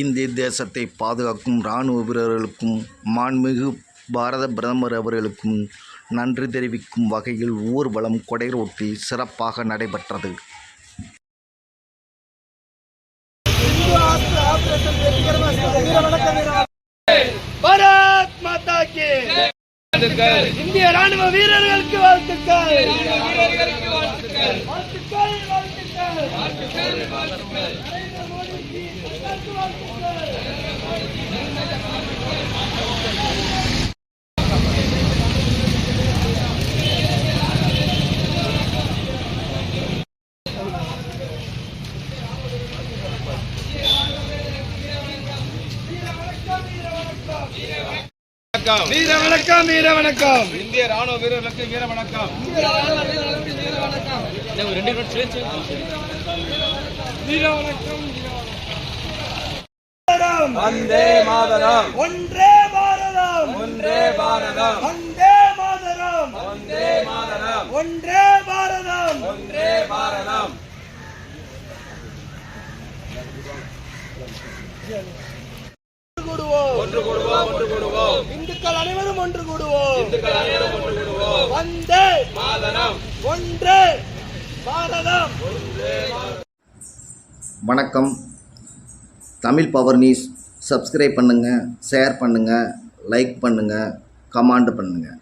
இந்திய தேசத்தை பாதுகாக்கும் இராணுவ வீரர்களுக்கும் மாண்புமிகு பாரத பிரதமர் அவர்களுக்கும் நன்றி தெரிவிக்கும் வகையில் ஊர்வலம் கொடைரோட்டி சிறப்பாக நடைபெற்றது. பாரத் மாதா கி இந்திய ராணுவ வீரர்களுக்கு வாழ்த்துக்கள். வாழ்த்துக்கள். வாழ்த்துக்கள் வாழ்த்துக்கள். வணக்கம் வீர வணக்கம் வீர வணக்கம் இந்திய ராணுவ வீரர்களுக்கு வீர வணக்கம் வீர வணக்கம் வந்தே மாதரம். ஒன்றே பாரதம். ஒன்றே பாரதம். வந்தே மாதரம். வந்தே மாதரம். ஒன்றே பாரதம். ஒன்றே பாரதம். ஒன்று கூடுவோம் ஒன்று கூடுவோம் ஒன்று கூடுவோம். இந்துக்கள் அனைவரும் ஒன்று கூடுவோம் இந்துக்கள் அனைவரும் ஒன்று கூடுவோம் வந்தே மாதரம். ஒன்றே பாரதம். வணக்கம். தமிழ் பவர் நியூஸ் சப்ஸ்கிரைப் பண்ணுங்கள் ஷேர் பண்ணுங்கள் லைக் பண்ணுங்கள் கமெண்ட் பண்ணுங்கள்